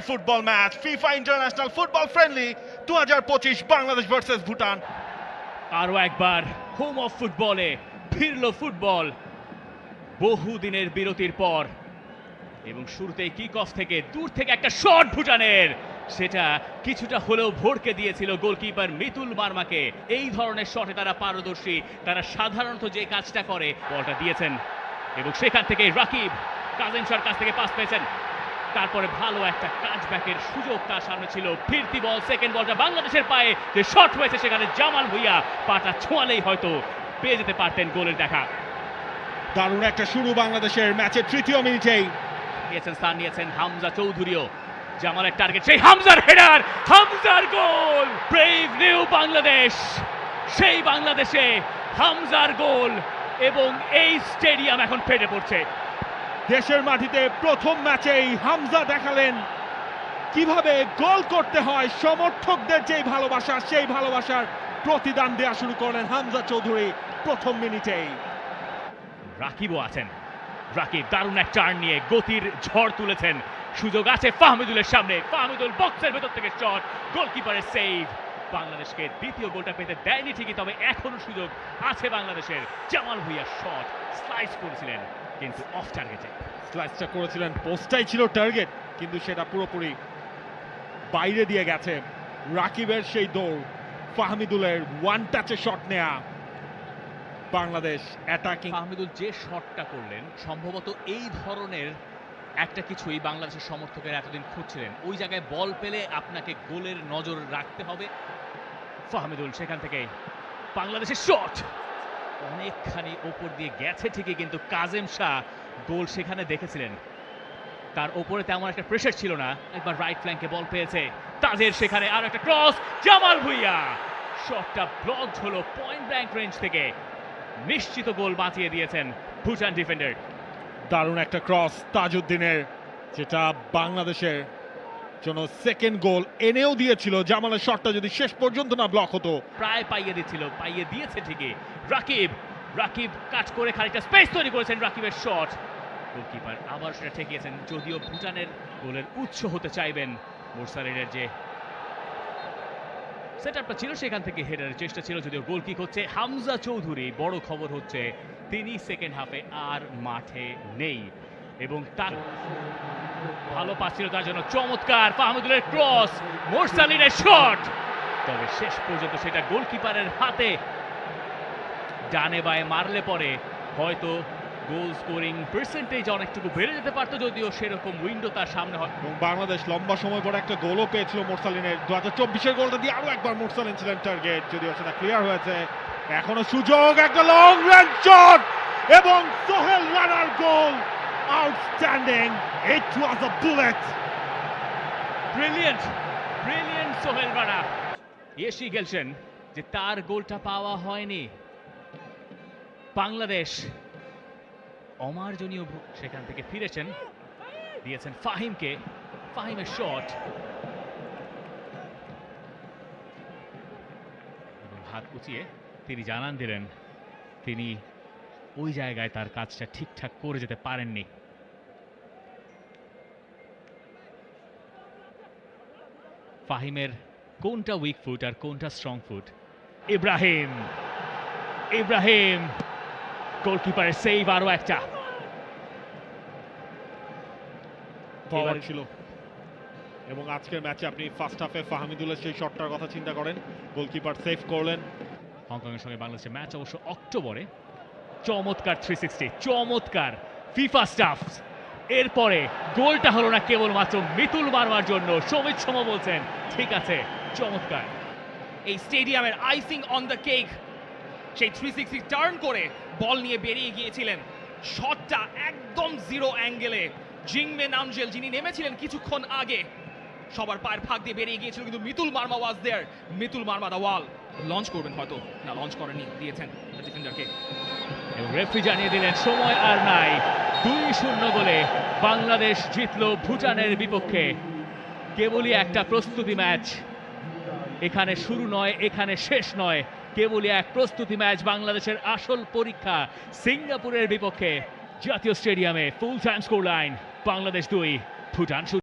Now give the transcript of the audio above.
Football match FIFA international football friendly দু Bangladesh versus Bhutan আরও একবার হোম অফ ফুটবলে ফিরল ফুটবল বহুদিনের বিরতির পর। এবং শুরুতেই কিক অফ থেকে দূর থেকে একটা শট ভুটানের। সেটা কিছুটা হলেও ভরকে দিয়েছিল গোলকিপার মিতুল মার্মাকে এই ধরনের শটে তারা পারদর্শী, তারা সাধারণত যে কাজটা করে, বলটা দিয়েছেন। এবং সেখান থেকে রাকিব কাজেন শাহর কাছ থেকে পাস পেয়েছেন। তারপরে ভালো একটা কাজ ব্যাকের সুযোগ তার সামনে ছিল। ফিরতি বল সেকেন্ড বলটা বাংলাদেশের পায়ে যে শট হয়েছে সেখানে জামাল ভুইয়া পাটা ছোঁয়ালেই হয়তো পেয়ে যেতে পারতেন গোলের দেখা। দারুণ একটা শুরু বাংলাদেশের ম্যাচের তৃতীয় মিনিটেই। নিয়েছেন স্থান নিয়েছেন হামজা চৌধুরীও। জামালের টার্গেট সেই হামজার হেডার হামজার গোল ব্রেভ নিউ বাংলাদেশ। সেই বাংলাদেশে হামজার গোল এবং এই স্টেডিয়াম এখন ফেটে পড়ছে। দেশের মাটিতে প্রথম ম্যাচেই হামজা দেখালেন কীভাবে গোল করতে হয়, সমর্থকদের যেই ভালোবাসা, সেই ভালোবাসার প্রতিদান দেওয়া শুরু করলেন হামজা চৌধুরী প্রথম মিনিটেই। রাকিবও আছেন। রাকিব দারুণ এক টার্ন নিয়ে গতির ঝড় তুলেছেন। সুযোগ আছে ফাহমিদুলের সামনে। ফাহমিদুল বক্সের ভেতর থেকে শট গোলকিপারের সেভ বাংলাদেশকে দ্বিতীয় গোলটা পেতে দেয়নি ঠিকই তবে এখনও সুযোগ আছে বাংলাদেশের। জামাল ভুইয়া শট স্লাইস করেছিলেন কিন্তু অফ টার্গেটে স্লাইসটা করেছিলেন পোস্টটাই ছিল টার্গেট কিন্তু সেটা পুরোপুরি বাইরে দিয়ে গেছে। রাকিবের সেই দৌড় ফাহমিদুলের ওয়ান টাচে শট নেয়া বাংলাদেশ অ্যাটাকিং ফাহমিদুল যে শটটা করলেন সম্ভবত এই ধরনের একটা কিছুই বাংলাদেশের সমর্থকেরা এতদিন খুঁজছিলেন। ওই জায়গায় বল পেলে আপনাকে গোলের নজর রাখতে হবে। ফাহমিদুল, সেখান থেকে বাংলাদেশের শট অনেকখানি ওপর দিয়ে গেছে ঠিকই, কিন্তু কাজেম শাহ গোল সেখানে দেখেছিলেন। তার ওপরে তেমন একটা প্রেশার ছিল না। একবার রাইট ফ্ল্যাঙ্কে বল পেয়েছে। তাদের সেখানে আরও একটা ক্রস জামাল ভুইয়া! শটটা ব্লক হলো পয়েন্ট ব্ল্যাঙ্ক রেঞ্জ থেকে। নিশ্চিত গোল বাঁচিয়ে দিয়েছেন ভুটান ডিফেন্ডার দারুণ একটা ক্রস তাজউদ্দিনের, যেটা বাংলাদেশের জন্য সেকেন্ড গোল এনেও দিয়েছিল। জামালের শটটা যদি শেষ পর্যন্ত না ব্লক হতো। প্রায় পাইয়ে দিচ্ছিল পাইয়ে দিয়েছে ঠিকই। রাকিব রাকিব কাট করে খানিকটা স্পেস তৈরি করেছেন রাকিবের শট গোলকিপার আবার সেটা ঠেকিয়েছেন, যদিও ভুটানের গোলের উৎস হতে চাইবেন মোরসালিনের যে সেটআপটা ছিল, সেখান থেকে হেডারের চেষ্টা ছিল, যদিও গোল কিক হচ্ছে। হামজা চৌধুরী, বড় খবর হচ্ছে তিনি সেকেন্ড হাফে আর মাঠে নেই। এবং তার ভালো পাচ্ছিল তার জন্য চমৎকার ফাহমুদুলের ক্রস মোরসালিনের শট তবে শেষ পর্যন্ত সেটা গোলকিপারের হাতে। ডানে বায়ে মারলে পরে হয়তো গোল স্কোরিং পার্সেন্টেজ অনেকটুকু বেড়ে যেতে পারতো, যদিও সেরকম উইন্ডো তার সামনে হয় এবং বাংলাদেশ লম্বা সময় পরে একটা গোলও পেয়েছিল মোরসালিনের। দু হাজার চব্বিশের গোলটা দিয়ে আরও একবার মোরসালিন ছিলেন টার্গেট যদিও সেটা ক্লিয়ার হয়েছে। এখনও সুযোগ, একটা লং রেঞ্জ শট এবং সোহেল রানার goal outstanding it was a bullet brilliant brilliant Sohel Rana. AC গেলছেন যে তার গোলটা পাওয়া হয়নি। বাংলাদেশ অমার্জনীয় সেখান থেকে ফিরেছেন। দিয়েছেন ফাহিমকে। ফাহিমের শট হাত উঁচিয়ে তিনি জানান দিলেন তিনি ওই জায়গায় তার কাজটা ঠিকঠাক করে যেতে পারেননি। ফাহিমের কোনটা উইক ফুট আর কোনটা স্ট্রং ফুট ইব্রাহিম! ইব্রাহিম! গোলকিপারের সেভ আরও একটা। পাওয়ার ছিল। এবং আজকের ম্যাচে আপনি ফার্স্ট হাফে ফাহমিদুলের সেই শটটার কথা চিন্তা করেন। গোলকিপার সেভ করলেন। হংকংয়ের সঙ্গে বাংলাদেশের ম্যাচ অবশ্য অক্টোবরে। চমৎকার থ্রি সিক্সটি চমৎকার ফিফা স্টাফ এরপরে গোলটা হলো না কেবলমাত্র মিতুল মারবার জন্য। সমিত সম বলছেন, ঠিক আছে, চমৎকার। এই স্টেডিয়ামের আইসিং অন দ্য কেক সেই থ্রি সিক্সটি টার্ন করে বল নিয়ে বেরিয়ে গিয়েছিলেন। শটটা একদম জিরো অ্যাঙ্গেলে জিংমে নামজেল, যিনি নেমেছিলেন কিছুক্ষণ আগে, সবার পায়ের ফাঁক দিয়ে বেরিয়ে গিয়েছিল কিন্তু Mitul Marma was there Mitul Marma the wall launch করবেন হয়তো। না লঞ্চ করেনি দিয়েছেন ডিফেন্ডারকে রেফরি জানিয়ে দিলেন, সময় আর নাই। দুই শূন্য গোলে বাংলাদেশ জিতলো ভুটানের বিপক্ষে। কেবলই একটা প্রস্তুতি ম্যাচ। এখানে শুরু নয়, এখানে শেষ নয়। কেবলই এক প্রস্তুতি ম্যাচ বাংলাদেশের আসল পরীক্ষা সিঙ্গাপুরের বিপক্ষে জাতীয় স্টেডিয়ামে। Full time score line Bangladesh দুই, ভুটান।